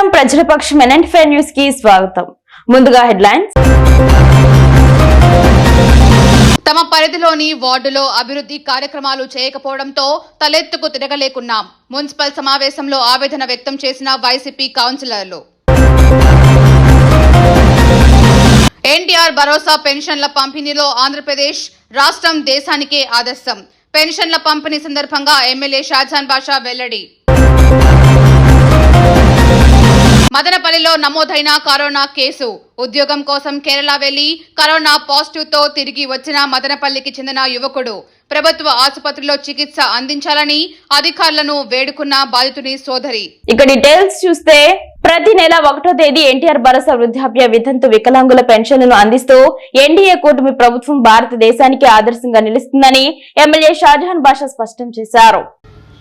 నమస్కారం. ప్రజలపక్షం పక్షం ఫైవ్ న్యూస్కి స్వాగతం. ముందుగా హెడ్లైన్స్. తమ పరిధిలోని వార్డులో అభివృద్ధి కార్యక్రమాలు చేయకపోవడంతో తలెత్తుకు తిరగలేకున్నాం. మున్సిపల్ సమావేశంలో ఆవేదన వ్యక్తం చేసిన వైసీపీ కౌన్సిలర్లు. ఎన్టీఆర్ భరోసా పెన్షన్ల పంపిణీలో ఆంధ్రప్రదేశ్ రాష్ట్రం దేశానికే ఆదర్శం. పెన్షన్ల పంపిణీ సందర్భంగా ఎమ్మెల్యే షాజాన్ బాషా వెల్లడి. మదనపల్లిలో నమోదైన కరోనా కేసు. ఉద్యోగం కోసం కేరళ వెళ్ళి కరోనా పాజిటివ్తో తిరిగి వచ్చిన మదనపల్లికి చెందిన యువకుడు. ప్రభుత్వ ఆసుపత్రిలో చికిత్స అందించాలని అధికారులను వేడుకున్న బాధితుని సోదరి. ఇక డీటెయిల్స్ చూస్తే ప్రతి నెల ఒకటో తేదీ ఎన్టీఆర్ భరోసా వృద్ధాప్య వితంతు వికలాంగుల పెన్షన్లను అందిస్తూ ఎన్డీఏ కూటమి ప్రభుత్వం భారతదేశానికి ఆదర్శంగా నిలుస్తుందని ఎమ్మెల్యే షాజహాన్ బాషా స్పష్టం చేశారు.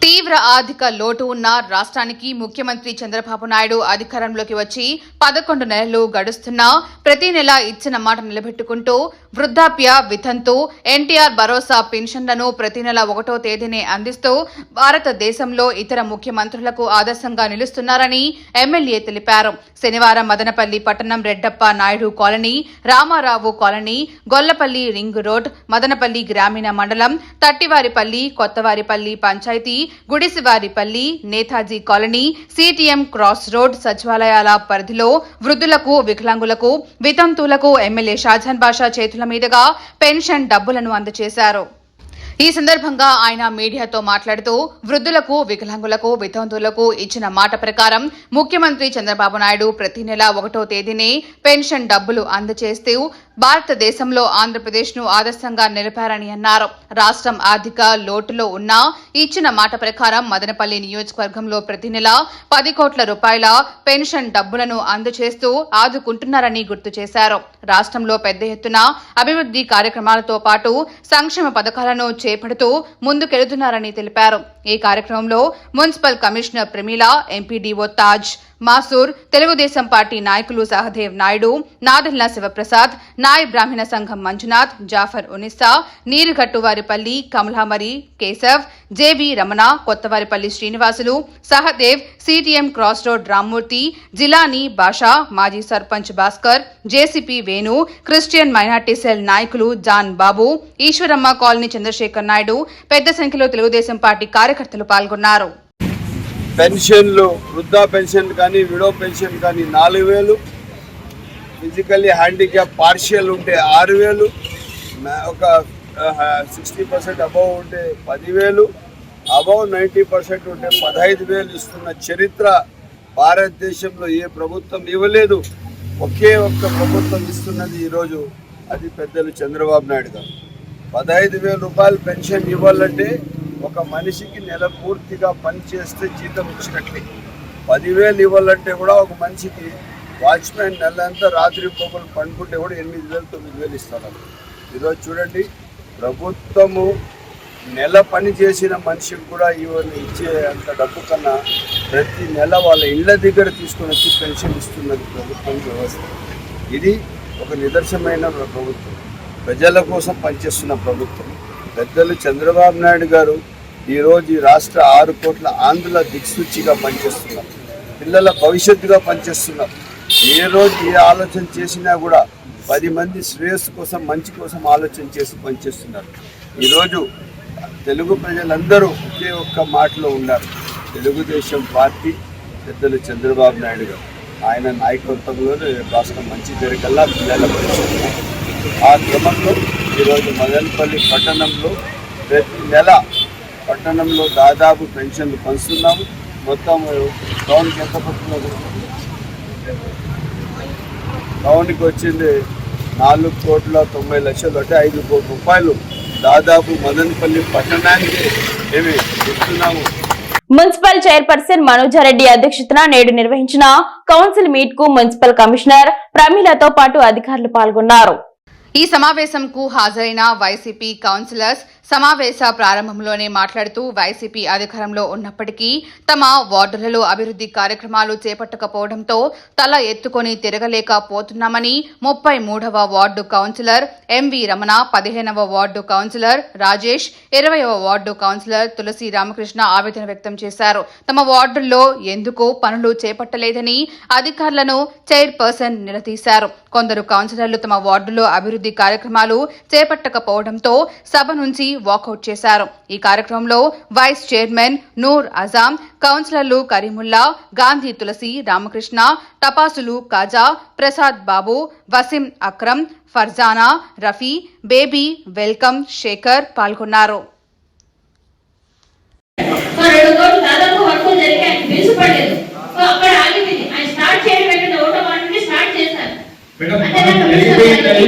తీవ్ర ఆర్థిక లోటు ఉన్న రాష్ట్రానికి ముఖ్యమంత్రి చంద్రబాబు నాయుడు అధికారంలోకి వచ్చి పదకొండు నెలలు గడుస్తున్నా ప్రతి నెల ఇచ్చిన మాట నిలబెట్టుకుంటూ వృద్ధాప్య వితంతు ఎన్టీఆర్ భరోసా పెన్షన్లను ప్రతి నెల ఒకటో తేదీనే అందిస్తూ భారతదేశంలో ఇతర ముఖ్యమంత్రులకు ఆదర్శంగా నిలుస్తున్నారని ఎమ్మెల్యే తెలిపారు. శనివారం మదనపల్లి పట్టణం Reddappa Naidu colony Ramarao colony Gollapalli ring road Madanapalli గ్రామీణ మండలం Thattivaripalli Kothavaripalli panchayat Gudisivaripalli Netaji colony CTM cross road సచివాలయాల పరిధిలో వృద్ధులకు వికలాంగులకు వితంతువులకు ఎమ్మెల్యే షాజాన్ బాషా చేతుల మీదుగా పెన్షన్ డబ్బులను అందజేశారు. ఈ సందర్భంగా ఆయన మీడియాతో మాట్లాడుతూ వృద్ధులకు వికలాంగులకు వితంతువులకు ఇచ్చిన మాట ప్రకారం ముఖ్యమంత్రి చంద్రబాబు నాయుడు ప్రతి నెల ఒకటో తేదీనే పెన్షన్ డబ్బులు అందజేస్తూ భారతదేశంలో ఆంధ్రప్రదేశ్ను ఆదర్శంగా నిలిపారని అన్నారు. రాష్ట్రం ఆర్థిక లోటులో ఉన్నా ఇచ్చిన మాట ప్రకారం మదనపల్లి నియోజకవర్గంలో ప్రతి నెల పది కోట్ల రూపాయల పెన్షన్ డబ్బులను అందజేస్తూ ఆదుకుంటున్నారని గుర్తు చేశారు. రాష్ట్రంలో పెద్ద ఎత్తున అభివృద్ధి కార్యక్రమాలతో పాటు సంక్షేమ పథకాలను చేపడుతూ ముందుకెళుతున్నారని తెలిపారు. ఈ కార్యక్రమంలో municipal commissioner Pramila MPDO Taj Masoor Telugu Desam party నాయకులు సహదేవ్ నాయుడు నాదెల్ల శివప్రసాద్ నాయ్ బ్రాహ్మణ సంఘం Manjunath Jafar Unissa Neerugattuvaripalli Kamalamari Keshav JV Ramana Kothavaripalli Srinivasulu Sahadev CTM cross road Rammurthy Jilani Basha మాజీ sarpanch Bhaskar JCP Venu Christian minority cell నాయకులు John Babu Eswaramma colony Chandrasekhar Naidu పెద్ద సంఖ్యలో Telugu Desam party కార్యకర్తలు పాల్గొన్నారు. పెన్షన్లు వృద్ధా పెన్షన్ కానీ విడో పెన్షన్ కానీ నాలుగు వేలు. ఫిజికల్లీ హ్యాండిక్యాప్ పార్షియల్ ఉంటే ఆరు వేలు. ఒక సిక్స్టీ పర్సెంట్ అబవ్ ఉంటే పదివేలు. అబవ్ నైంటీ పర్సెంట్ ఉంటే పదహైదు వేలు ఇస్తున్న చరిత్ర భారతదేశంలో ఏ ప్రభుత్వం ఇవ్వలేదు. ఒకే ఒక్క ప్రభుత్వం ఇస్తున్నది ఈరోజు అది పెద్దలు చంద్రబాబు నాయుడు గారు. పదహైదు వేల రూపాయలు పెన్షన్ ఇవ్వాలంటే ఒక మనిషికి నెల పూర్తిగా పనిచేస్తే జీతం ఇచ్చినట్లే. పదివేలు ఇవ్వాలంటే కూడా ఒక మనిషికి వాచ్మెన్ నెలంతా రాత్రి పొగలు పండుకుంటే కూడా ఎనిమిది వేలు తొమ్మిది వేలు ఇస్తారు ఈరోజు చూడండి ప్రభుత్వము నెల పని చేసిన మనిషికి కూడా ఇవన్నీ ఇచ్చే అంత డబ్బు కన్నా ప్రతి నెల వాళ్ళ ఇళ్ళ దగ్గర తీసుకొని వచ్చి పెన్షన్ ఇస్తున్నది ప్రభుత్వం వ్యవస్థ. ఇది ఒక నిదర్శనమైన ప్రభుత్వం. ప్రజల కోసం పనిచేస్తున్న ప్రభుత్వం. పెద్దలు చంద్రబాబు నాయుడు గారు ఈరోజు ఈ రాష్ట్ర ఆరు కోట్ల ఆంధ్రుల దిక్సూచిగా పనిచేస్తున్నారు. పిల్లల భవిష్యత్తుగా పనిచేస్తున్నారు. ఏ రోజు ఏ ఆలోచన చేసినా కూడా పది మంది శ్రేయస్సు కోసం మంచి కోసం ఆలోచన చేసి పనిచేస్తున్నారు. ఈరోజు తెలుగు ప్రజలందరూ ఒకే ఒక్క మాటలో ఉన్నారు. తెలుగుదేశం పార్టీ పెద్దలు చంద్రబాబు నాయుడు గారు. ఆయన నాయకత్వంలో రాష్ట్రం మంచి జరగల్లా పిల్లల భవిష్యత్తు. ఆ క్రమంలో ఈరోజు మదనపల్లి పట్టణంలో ప్రతి నెల పట్టణంలో దాదాపు పెన్షన్లు పంచుతున్నాము. మొత్తం టౌన్కి ఎంత పడుతున్నది టౌన్కి వచ్చింది నాలుగు కోట్ల తొంభై లక్షలు అంటే ఐదు కోట్ల రూపాయలు. దాదాపు మదనపల్లి పట్టణానికి ఏమి ఇస్తున్నాము? మున్సిపల్ చైర్పర్సన్ మనోజారెడ్డి అధ్యక్షతన నేడు నిర్వహించిన కౌన్సిల్ మీట్కు మున్సిపల్ కమిషనర్ ప్రమీలతో పాటు అధికారులు పాల్గొన్నారు. ఈ సమావేశంకు హాజరైన వైసీపీ కౌన్సిలర్స్ సమావేశ ప్రారంభంలోనే మాట్లాడుతూ వైసీపీ అధికారంలో ఉన్నప్పటికీ తమ వార్డులలో అభివృద్ధి కార్యక్రమాలు చేపట్టకపోవడంతో తల ఎత్తుకొని తిరగలేకపోతున్నామని ముప్పై మూడవ వార్డు కౌన్సిలర్ ఎంవి రమణ పదిహేనవ వార్డు కౌన్సిలర్ రాజేష్ ఇరవయవ వార్డు కౌన్సిలర్ తులసి రామకృష్ణ ఆవేదన వ్యక్తం చేశారు. తమ వార్డుల్లో ఎందుకు పనులు చేపట్టలేదని అధికారులను చైర్పర్సన్ నిలదీశారు. కొందరు కౌన్సిలర్లు తమ వార్డులో అభివృద్ధి కార్యక్రమాలు చేపట్టకపోవడంతో సభ నుంచి వాకౌట్ చేశారు. ఈ కార్యక్రమంలో వైస్ చైర్మన్ నూర్ అజాం కౌన్సిలర్లు కరీముల్లా గాంధీ తులసి రామకృష్ణ టపాసులు కాజా ప్రసాద్ బాబు వసీం అక్రమ్ ఫర్జానా రఫీ బేబీ వెల్కమ్ శేఖర్ పాల్గొన్నారు.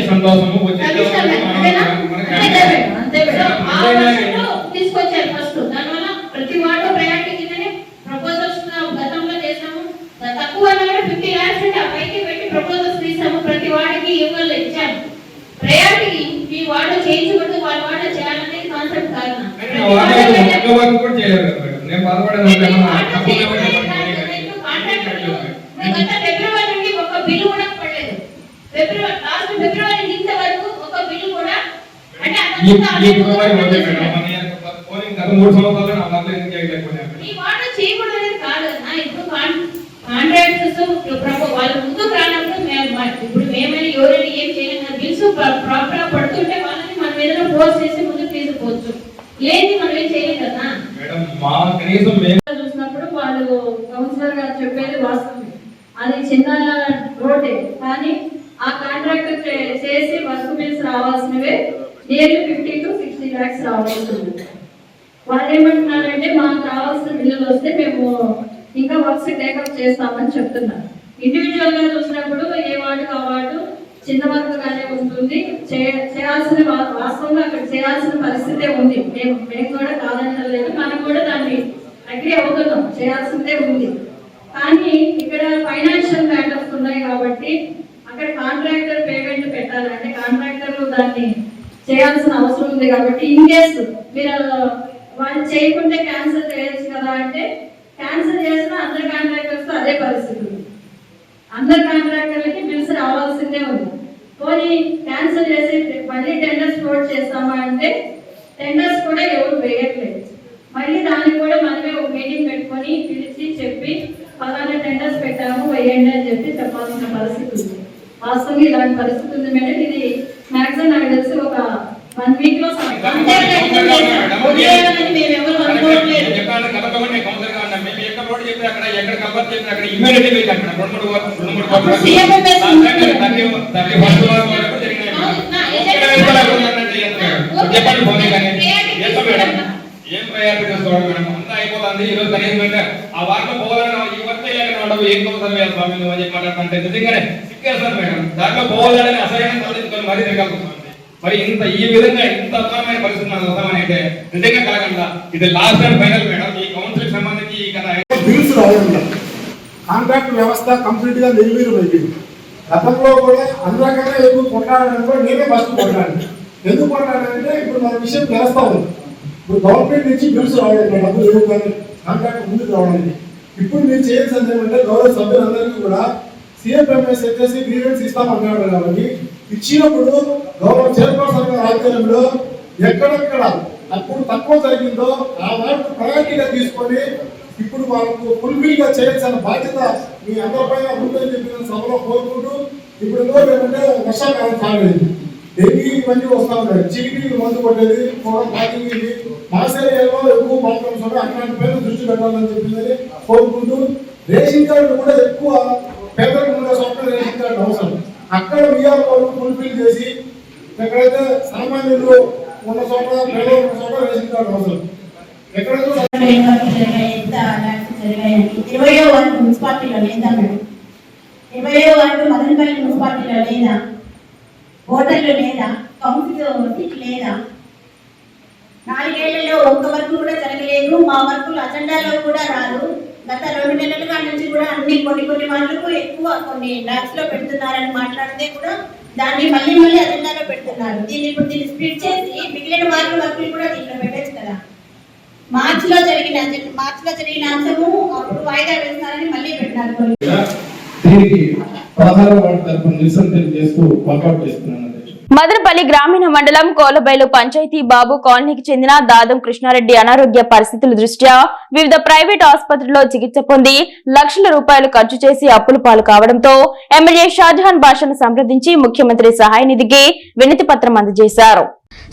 సంతోషము వచ్చే కమిషనర్ మేడం, అంతేనా? అంతే కదా మేడం, అంతే మేడం. ఆ వర్షంలో తీసుకొచ్చారు ఫస్ట్ దానివల్ల ప్రతి వార్డు ప్రయారిటీ కిందనే ప్రపోజల్స్ గతంలో చేసాము తక్కువ ఫిఫ్టీ ల్యాక్స్ అంటే ఆ పైకి పెట్టి ప్రపోజల్స్ తీసాము ప్రతి వార్డుకి ఇవ్వాలి ఇచ్చాము ప్రయారిటీ మీ వార్డు చేయించకూడదు వాళ్ళ వార్డు చేయాలనేది కాన్సెప్ట్ కదా. నేను బాధపడేది ఉంటే ఏమన్నా తక్కువ లేవని చెప్పండి నేనే కానీ. ఫిబ్రవరి నుండి ఒక బిల్లు కూడా పడలేదు ఫిబ్రవరి లాస్ట్ ఫిబ్రవరి ఇంతవరకు ఒక బిల్లు కూడా అంటే ఈ. మేడం మన గత మూడు సంవత్సరాలు ఎందుకు చేయకూడదు అనేది కాదు. అన్న. ఇప్పుడు కాంట్రాక్టర్స్ ప్రభు వాళ్ళు ముందుకు రానప్పుడు మేము మా- ఇప్పుడు మేమని ఎవరైనా ఏం చేయలేదు బిల్స్ ప్రాపర్గా పడుతుంటే వాళ్ళని మన మీద ఫోర్స్ చేసి ముందుకు తీసుకుపోవచ్చు. లేని మనం ఏం చేయలేం కదా. మేడం మా కనీసం మేము చూసినప్పుడు వాళ్ళు కౌన్సిలర్ గారు చెప్పేది వాస్తవమే. అది చిన్న రోడ్డే కానీ ఆ కాంట్రాక్టర్ చే- చేసి work bills రావాల్సినవే nearly fifty to sixty lakhs రావాల్సింది. వాళ్ళు ఏమంటున్నారంటే మాకు కావాల్సిన బిల్లులు వస్తే మేము ఇంకా వర్క్స్ టేకప్ చేస్తామని చెప్తున్నారు. ఇండివిజువల్గా చూసినప్పుడు ఏ వార్డు ఆ వార్డు చిన్న వర్క్గానే ఉంటుంది. చేయాల్సిన వాస్తవంగా అక్కడ చేయాల్సిన పరిస్థితే ఉంది. మేము మేము కూడా కాదంటలేదు మనం కూడా దాన్ని అగ్రి అవుతున్నాం. చేయాల్సిందే ఉంది. కానీ ఇక్కడ ఫైనాన్షియల్ మ్యాటర్స్ ఉన్నాయి కాబట్టి అక్కడ కాంట్రాక్టర్ పేమెంట్ పెట్టాలంటే కాంట్రాక్టర్లు దాన్ని చేయాల్సిన అవసరం ఉంది కాబట్టి ఇన్ కేస్ మీరు వాళ్ళు చేయకుంటే క్యాన్సిల్ చేయొచ్చు కదా అంటే క్యాన్సిల్ చేసిన అందరు కాంట్రాక్టర్స్ అదే పరిస్థితి ఉంది. అందరు కాంట్రాక్టర్లకి బిల్స్ రావాల్సిందే ఉంది. పోనీ క్యాన్సిల్ చేసి మళ్ళీ టెండర్స్ ఫ్లోట్ చేస్తామా అంటే టెండర్స్ కూడా ఎవరు వేయట్లేదు. మళ్ళీ దానికి కూడా మనమే ఒక మీటింగ్ పెట్టుకొని పిలిచి చెప్పి పలానా టెండర్స్ పెట్టాము వేయండి అని చెప్పి చెప్పాల్సిన పరిస్థితి ఉంది. వాస్తవంగా ఇలాంటి పరిస్థితి ఉంది. మేడం ఇది మ్యాక్సిమం నాకు తెలిసి ఒక వన్ వీక్లో ఏం ప్రయారిటీ చేస్తాం మేడం? అంతా అయిపోతుంది. ఈ రోజు కనీసం అంటే ఆ వార్త పోవాలని ఈ వర్క్ ఏం కోసం స్వామి నువ్వు అని చెప్పి మాట్లాడుతుంటే నిజంగానే సిక్కేస్తారు మేడం. దాంట్లో పోవాలని అసహ్యం తలెత్తుకొని మరీ వస్తుంది. మరి ఇంత ఈ విధంగా ఇంత అద్భుతమైన పరిస్థితి నాకు వస్తామని అయితే నిజంగా కలగండా ఇది లాస్ట్ అండ్ ఫైనల్ మేడం. ఈ కౌన్సిల్ సంబంధించి ఈ కథ బిల్స్ రావడం కాంట్రాక్ట్ వ్యవస్థ కంప్లీట్గా నిర్వీర్యం గతంలో కూడా అందరికన్నా ఎక్కువ కొట్లాడాలని కూడా నేనే ఫస్ట్ కొట్లాడాను. ఎందుకు కొట్లాడానంటే ఇప్పుడు మన విషయం తెలుస్తా ఉంది. ఇప్పుడు గవర్నమెంట్ నుంచి బిల్స్ రావడం డబ్బులు లేవు కాంట్రాక్ట్ ముందుకు రావడానికి ఇప్పుడు మీరు చేయాల్సింది ఏంటంటే గౌరవ సభ్యులందరికీ కూడా సిఎంఎంఎస్ వచ్చేసి గ్రీవెన్స్ ఇస్తామన్నాడు కాబట్టి ఇచ్చినప్పుడు గౌరవ చైర్పర్సన్ గారి ఆధ్వర్యంలో ఎక్కడెక్కడ అప్పుడు తక్కువ జరిగిందో ఆ వాటిని ప్రయారిటీగా తీసుకొని ఇప్పుడు వాళ్ళకు ఫుల్ఫిల్గా చేయాల్సిన బాధ్యత మీ అందరిపైన ఉందని చెప్పిన సభలో కోరుకుంటూ ఇప్పుడు ఇంకోటి ఏంటంటే వర్షాకాలం సాగలేదు డెంగీ ఇవన్నీ వస్తా ఉన్నాయి. చీకటి మందు కొట్టేది పాకింగ్ ప్యాకింగ్ మాస్ ఏరియాలో ఎక్కువ ప్రాబ్లమ్స్ ఉన్నాయి అట్లాంటి పైన దృష్టి పెట్టాలని చెప్పిందని కోరుకుంటూ రేషన్ కార్డు కూడా ఎక్కువ పేదలకు ఉన్న చోట్ల రేషన్ కార్డు అవసరం. అక్కడ విఆర్ ఫుల్ఫిల్ చేసి ఎక్కడైతే సామాన్యులు ఉన్న చోట పేదలు ఉన్న చోట రేషన్ కార్డు అవసరం. ఎక్కడైతే ఇరవయో వార్డు మున్సిపాలిటీలో లేదా మేడం? ఇరవయో వార్డు మదనపల్లి మున్సిపాలిటీలో లేదా? ఓటర్లు లేదా? కౌన్సిల్ సీట్ లేదా? నాలుగేళ్ళలో ఒక్క వరకు కూడా జరగలేదు మా వర్కులు అజెండాలో కూడా రాదు. గత రెండు నెలలుగా నుంచి కూడా అన్ని కొన్ని కొన్ని వాళ్ళకు ఎక్కువ కొన్ని ల్యాబ్స్లో పెడుతున్నారని మాట్లాడితే కూడా దాన్ని మళ్ళీ మళ్ళీ అజెండాలో పెడుతున్నారు. దీన్ని ఇప్పుడు దీన్ని స్ప్లిట్ చేసి మిగిలిన మార్పులు వర్కులు కూడా దీంట్లో పెట్టచ్చు కదా. మార్చిలో జరిగిన మార్చిలో జరిగిన అంశము అప్పుడు వాయిదా వేస్తారని మళ్ళీ పెట్టినారు. దీనికి ప్రధాన వార్డు తరఫున నిరసన తెలియజేస్తూ వర్కౌట్ చేస్తున్నాను. మదనపల్లి గ్రామీణ మండలం కోలబైలు పంచాయతీ బాబు కాలనీకి చెందిన దాదం కృష్ణారెడ్డి అనారోగ్య పరిస్థితుల దృష్ట్యా వివిధ ప్రైవేట్ ఆసుపత్రుల్లో చికిత్స పొంది లక్షల రూపాయలు ఖర్చు చేసి అప్పులు పాలు కావడంతో ఎమ్మెల్యే షాజహాన్ భాషను సంప్రదించి ముఖ్యమంత్రి సహాయ నిధికి వినతి పత్రం అందజేశారు.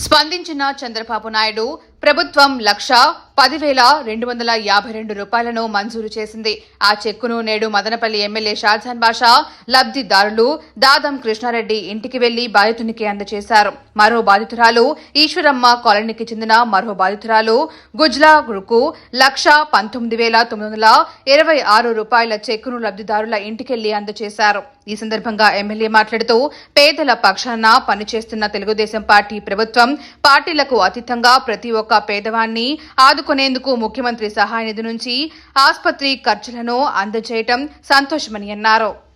స్పందించిన చంద్రబాబు నాయుడు ప్రభుత్వం లక్ష పదివేల రెండు వందల యాభై రెండు రూపాయలను మంజూరు చేసింది. ఆ చెక్కును నేడు మదనపల్లి ఎమ్మెల్యే షాజాన్ బాషా లబ్ధిదారులు దాదం కృష్ణారెడ్డి ఇంటికి వెళ్ళి బాధితునికి అందజేశారు. మరో బాధితురాలు ఈశ్వరమ్మ కాలనీకి చెందిన మరో బాధితురాలు గుజ్లాకు లక్ష పంతొమ్మిది వేల తొమ్మిది వందల ఇరవై ఆరు రూపాయల చెక్కును లబ్ధిదారుల ఇంటికెళ్ళి అందజేశారు. ఈ సందర్భంగా ఎమ్మెల్యే మాట్లాడుతూ పేదల పక్షాన పనిచేస్తున్న తెలుగుదేశం పార్టీ ప్రభుత్వం పార్టీలకు అతీతంగా ప్రతి ఒక్క పేదవాన్ని ఆదుకునేందుకు ముఖ్యమంత్రి సహాయ నిధి నుంచి ఆసుపత్రి ఖర్చులను అందజేయటం సంతోషమని అన్నారు.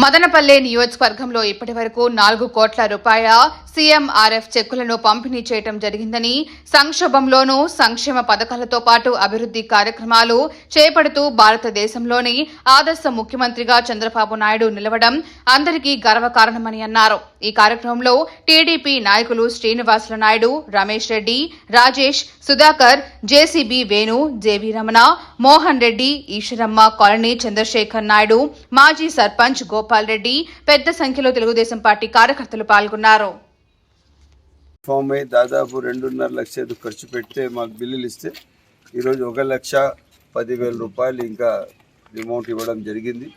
మదనపల్లె నియోజకవర్గంలో ఇప్పటి వరకు నాలుగు కోట్ల రూపాయల సీఎంఆర్ఎఫ్ చెక్కులను పంపిణీ చేయడం జరిగిందని సంక్షోభంలోనూ సంక్షేమ పథకాలతో పాటు అభివృద్ధి కార్యక్రమాలు చేపడుతూ భారతదేశంలోని ఆదర్శ ముఖ్యమంత్రిగా చంద్రబాబు నాయుడు నిలవడం అందరికీ గర్వకారణమని అన్నారు. ఈ కార్యక్రమంలో టీడీపీ నాయకులు Srinivasula Naidu Ramesh Reddy Rajesh Sudhakar JCB Venu JV Ramana Mohan Reddy Eswaramma colony Chandrasekhar Naidu మాజీ సర్పంచ్ గోపాల్ రెడ్డి పెద్ద సంఖ్యలో తెలుగుదేశం పార్టీ కార్యకర్తలు పాల్గొన్నారు. ఫామ్ అయ్యి దాదాపు రెండున్నర లక్షలు ఖర్చు పెడితే మాకు బిల్లులు ఇస్తే ఈరోజు ఒక లక్ష పదివేల రూపాయలు ఇంకా అమౌంట్ ఇవ్వడం జరిగింది.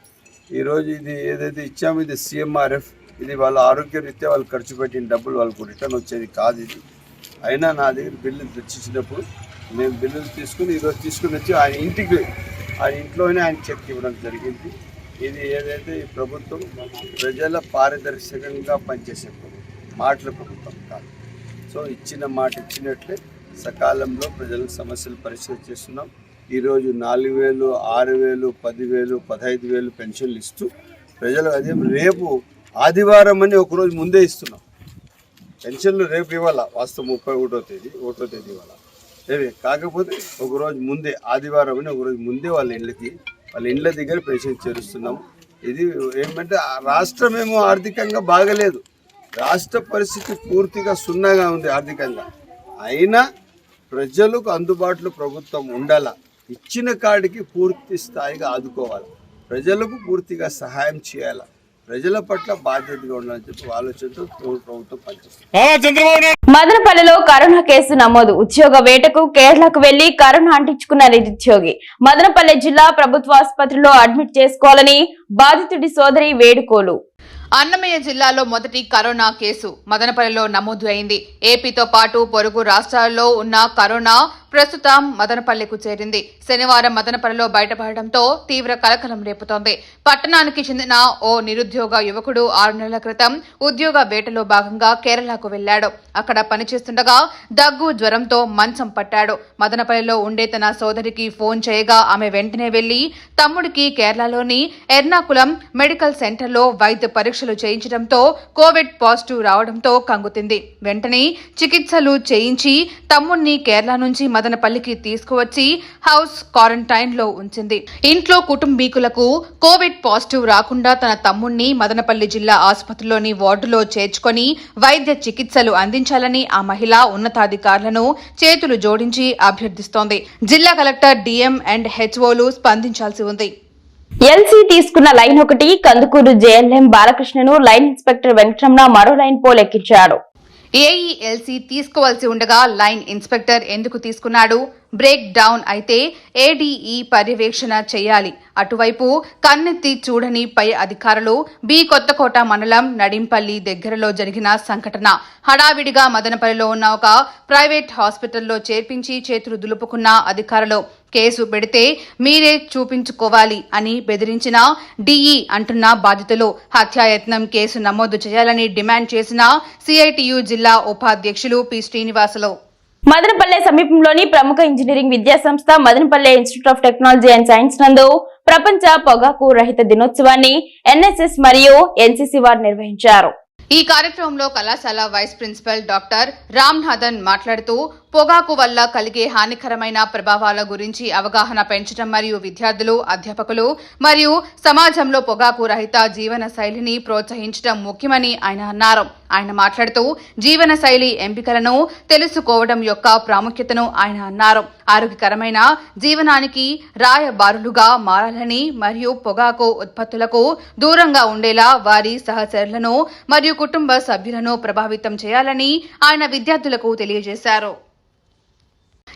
ఈరోజు ఇది ఏదైతే ఇచ్చామో ఇది సీఎంఆర్ఎఫ్ ఇది వాళ్ళ ఆరోగ్యరీత్యా వాళ్ళు ఖర్చు పెట్టిన డబ్బులు వాళ్ళకు రిటర్న్ వచ్చేది కాదు ఇది. అయినా నా దగ్గర బిల్లులు తెచ్చిచ్చినప్పుడు మేము బిల్లులు తీసుకుని ఈరోజు తీసుకుని వచ్చి ఆయన ఇంటికి ఆయన ఇంట్లోనే ఆయన చెక్ ఇవ్వడం జరిగింది. ఇది ఏదైతే ఈ ప్రభుత్వం ప్రజల పారదర్శకంగా పనిచేసే ప్రభుత్వం మాటల ప్రభుత్వం కాదు. సో ఇచ్చిన మాట ఇచ్చినట్లే సకాలంలో ప్రజల సమస్యలు పరిశీలన చేస్తున్నాం. ఈరోజు నాలుగు వేలు ఆరు వేలు పదివేలు పదహైదు వేలు పెన్షన్లు ఇస్తూ ప్రజలు అదే రేపు ఆదివారం అని ఒకరోజు ముందే ఇస్తున్నాం. పెన్షన్లు రేపు ఇవ్వాలా వాస్తవం ముప్పై ఒకటో తేదీ ఒకటో తేదీ ఇవ్వాలా. ఏమి కాకపోతే ఒకరోజు ముందే ఆదివారం అని ఒకరోజు ముందే వాళ్ళ ఇళ్ళకి వాళ్ళ ఇండ్ల దగ్గర పేషెంట్ చేరుస్తున్నాం. ఇది ఏమంటే రాష్ట్రం ఏమో ఆర్థికంగా బాగలేదు. రాష్ట్ర పరిస్థితి పూర్తిగా సున్నాగా ఉంది ఆర్థికంగా. అయినా ప్రజలకు అందుబాటులో ప్రభుత్వం ఉండాల? ఇచ్చిన కాడికి పూర్తి స్థాయిగా ఆదుకోవాలి. ప్రజలకు పూర్తిగా సహాయం చేయాలి? ప్రజల పట్ల బాధ్యతగా ఉండాలని చెప్పి ఆలోచనతో ప్రభుత్వం పనిచేస్తుంది. మదనపల్లిలో కరోనా కేసు నమోదు. ఉద్యోగ వేటకు కేరళకు వెళ్ళి కరోనా అంటించుకున్న నిరుద్యోగి. మదనపల్లి జిల్లా ప్రభుత్వ ఆసుపత్రిలో అడ్మిట్ చేసుకోవాలని బాధితుడి సోదరి వేడుకోలు. అన్నమయ్య జిల్లాలో మొదటి కరోనా కేసు మదనపల్లిలో నమోదు అయింది. ఏపీతో పాటు పొరుగు రాష్ట్రాల్లో ఉన్న కరోనా ప్రస్తుతం మదనపల్లెకు చేరింది. శనివారం మదనపల్లెలో బయటపడడంతో తీవ్ర కలకలం రేపుతోంది. పట్టణానికి చెందిన ఓ నిరుద్యోగ యువకుడు ఆరు నెలల క్రితం ఉద్యోగ వేటలో భాగంగా కేరళకు వెళ్ళాడు అక్కడ పనిచేస్తుండగా దగ్గు జ్వరంతో మంచం పట్టాడు. మదనపల్లిలో ఉండే తన సోదరికి ఫోన్ చేయగా ఆమె వెంటనే వెళ్ళి తమ్ముడికి కేరళలోని ఎర్నాకుళం మెడికల్ సెంటర్లో వైద్య పరీక్షలు చేయించడంతో కోవిడ్ పాజిటివ్ రావడంతో కంగుతింది. వెంటనే చికిత్సలు చేయించి తమ్ముడిని కేరళ నుంచి మదనపల్లికి తీసుకువచ్చి హౌస్ క్వారంటైన్లో ఉంచింది. ఇంట్లో కుటుంబీకులకు కోవిడ్ పాజిటివ్ రాకుండా తన తమ్ముణ్ణి మదనపల్లి జిల్లా ఆసుపత్రిలోని వార్డులో చేర్చుకొని వైద్య చికిత్సలు అందించాలని ఆ మహిళ ఉన్నతాధికారులను చేతులు జోడించి అభ్యర్థిస్తోంది. జిల్లా కలెక్టర్ డిఎం అండ్ హెచ్ఓలు స్పందించాల్సి ఉంది. ఎల్సీ తీసుకున్న లైన్ ఒకటి కందుకూరు జేఎల్ఎం బాలకృష్ణను లైన్ ఇన్స్పెక్టర్ వెంకటరమణ మరో లైన్ పోలెక్కించారు ఏఈఎల్సీ తీసుకోవాల్సి ఉండగా లైన్ ఇన్స్పెక్టర్ ఎందుకు తీసుకున్నాడు? బ్రేక్ డౌన్ అయితే ఏడీఈ పర్యవేక్షణ చేయాలి. అటువైపు కన్నెత్తి చూడని పై అధికారులు బి కొత్తకోట మండలం నడింపల్లి దగ్గరలో జరిగిన సంఘటన. హడావిడిగా మదనపల్లిలో ఉన్న ఒక ప్రైవేట్ హాస్పిటల్లో చేర్పించి చేతులు దులుపుకున్న అధికారులు. కేసు పెడితే మీరే చూపించుకోవాలి అని బెదిరించిన డిఈ అంటున్న బాధితులు హత్యాయత్నం కేసు నమోదు చేయాలని డిమాండ్ చేసిన సిఐటియు జిల్లా ఉపాధ్యక్షులు పి శ్రీనివాసులు. మదనపల్లె సమీపంలోని ప్రముఖ ఇంజనీరింగ్ విద్యా సంస్థ Madanapalle Institute of Technology and Science నందు ప్రపంచ పొగాకు రహిత దినోత్సవాన్ని ఎన్ఎస్ఎస్ మరియు ఎన్సీసీ వారు నిర్వహించారు. ఈ కార్యక్రమంలో కళాశాల వైస్ ప్రిన్సిపల్ డాక్టర్ రామ్నాథన్ మాట్లాడుతూ పొగాకు వల్ల కలిగే హానికరమైన ప్రభావాల గురించి అవగాహన పెంచడం మరియు విద్యార్థులు అధ్యాపకులు మరియు సమాజంలో పొగాకు రహిత జీవన శైలిని ప్రోత్సహించడం ముఖ్యమని ఆయన అన్నారు. ఆయన మాట్లాడుతూ జీవన శైలి ఎంపికలను తెలుసుకోవడం యొక్క ప్రాముఖ్యతను ఆయన అన్నారు. ఆరోగ్యకరమైన జీవనానికి రాయబారులుగా మారాలని మరియు పొగాకు ఉత్పత్తులకు దూరంగా ఉండేలా వారి సహచరులను మరియు కుటుంబ సభ్యులను ప్రభావితం చేయాలని ఆయన విద్యార్థులకు తెలియజేశారు.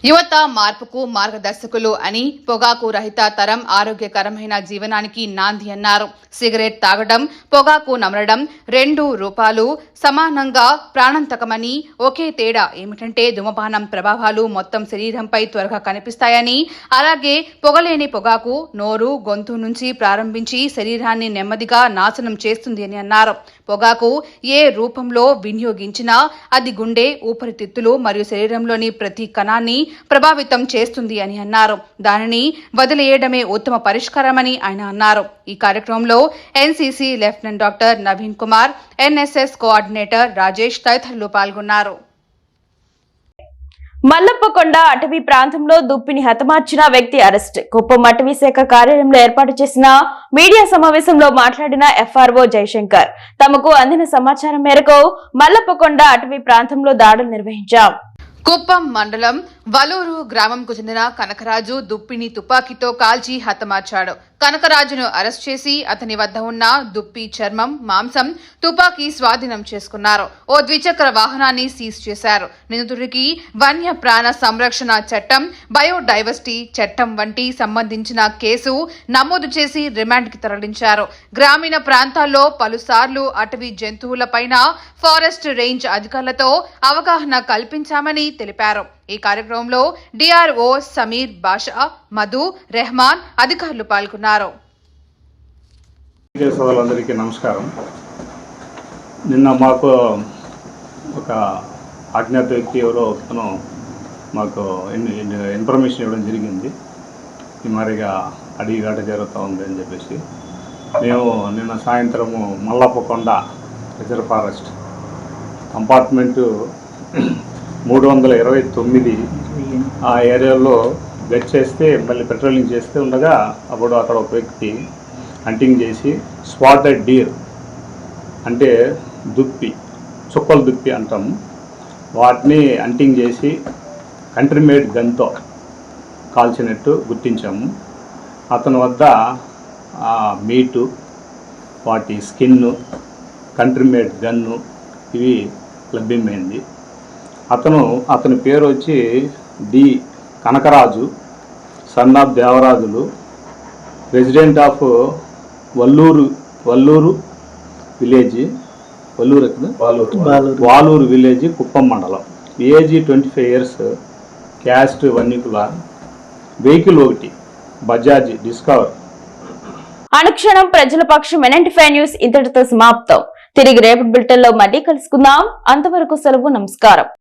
యువత మార్పుకు మార్గదర్శకులు అని పొగాకు రహిత తరం ఆరోగ్యకరమైన జీవనానికి నాంది అన్నారు. సిగరెట్ తాగడం పొగాకు నమలడం రెండు రూపాలు సమానంగా ప్రాణాంతకమని ఒకే తేడా ఏమిటంటే ధూమపానం ప్రభావాలు మొత్తం శరీరంపై త్వరగా కనిపిస్తాయని అలాగే పొగలేని పొగాకు నోరు గొంతు నుంచి ప్రారంభించి శరీరాన్ని నెమ్మదిగా నాశనం చేస్తుంది అని అన్నారు. పొగాకు ఏ రూపంలో వినియోగించినా అది గుండె ఊపిరితిత్తులు మరియు శరీరంలోని ప్రతి కణాన్ని ప్రభావితం చేస్తుంది అని అన్నారు. దానిని వదిలేయడమే ఉత్తమ పరిష్కారమని ఆయన అన్నారు. ఈ కార్యక్రమంలో NCC lieutenant doctor Naveen Kumar NSS coordinator Rajesh తదితరులు పాల్గొన్నారు. మల్లప్పకొండ అటవీ ప్రాంతంలో దుప్పిని హతమార్చిన వ్యక్తి అరెస్ట్. కుప్పం అటవీ శాఖ కార్యాలయంలో ఏర్పాటు చేసిన మీడియా సమావేశంలో మాట్లాడిన ఎఫ్ఆర్ఓ జయశంకర్. తమకు అందిన సమాచారం మేరకు మల్లప్పకొండ అటవీ ప్రాంతంలో దాడులు నిర్వహించాం. కుప్పం మండలం వలూరు గ్రామంకు చెందిన కనకరాజు దుప్పిని తుపాకీతో కాల్చి హతమార్చాడు. కనకరాజును అరెస్ట్ చేసి అతని వద్ద ఉన్న దుప్పి చర్మం మాంసం తుపాకీ స్వాధీనం చేసుకున్నారు. ఓ ద్విచక్ర వాహనాన్ని సీజ్ చేశారు. నిందితుడికి వన్య ప్రాణ సంరక్షణ చట్టం బయోడైవర్సిటీ చట్టం వంటి సంబంధించిన కేసు నమోదు చేసి రిమాండ్కి తరలించారు. గ్రామీణ ప్రాంతాల్లో పలుసార్లు అటవీ జంతువులపైన ఫారెస్ట్ రేంజ్ అధికారులతో అవగాహన కల్పించామని తెలిపారు. ఈ కార్యక్రమంలో డిఆర్ఓ సమీర్ బాషా మధు రెహమాన్ అధికారులు పాల్గొన్నారు. సోదరులందరికీ నమస్కారం. నిన్న మాకు ఒక అజ్ఞాత వ్యక్తి ఎవరో అతను మాకు ఇన్ఫర్మేషన్ ఇవ్వడం జరిగింది. ఈ మరిగా అడిగి గట జరుగుతూ ఉంది అని చెప్పేసి. మేము నిన్న సాయంత్రము మల్లప్పకొండ రిజర్వ్ ఫారెస్ట్ కంపార్ట్మెంటు మూడు వందల ఇరవై తొమ్మిది ఆ ఏరియాలో గట్ చేస్తే మళ్ళీ పెట్రోలింగ్ చేస్తే ఉండగా అప్పుడు అక్కడ ఒక వ్యక్తి హంటింగ్ చేసి స్పాటెడ్ డీర్ అంటే దుప్పి చుక్కల దుప్పి అంటాం. వాటిని హంటింగ్ చేసి కంట్రీ మేడ్ గన్తో కాల్చినట్టు గుర్తించాము. అతని వద్ద ఆ మీటు వాటి స్కిన్ను కంట్రీ మేడ్ గన్ను ఇవి లభ్యమైంది. అతను అతని పేరు వచ్చి D. Kanakaraju son of Devarajulu president of Valluru Valluru village Valluru ఎక్కడ? వాలూరు. విలేజ్ కుప్పం మండలం. Age twenty five years caste Vannikula vehicle ఒకటి బజాజ్ డిస్కవర్. అనుక్షణం ప్రజల పక్షం ఎన్ఎంటీ న్యూస్ ఇంతటితో సమాప్తం. తిరిగి రేపటి బిల్టన్లో మళ్ళీ కలుసుకుందాం. అంతవరకు సెలవు నమస్కారం.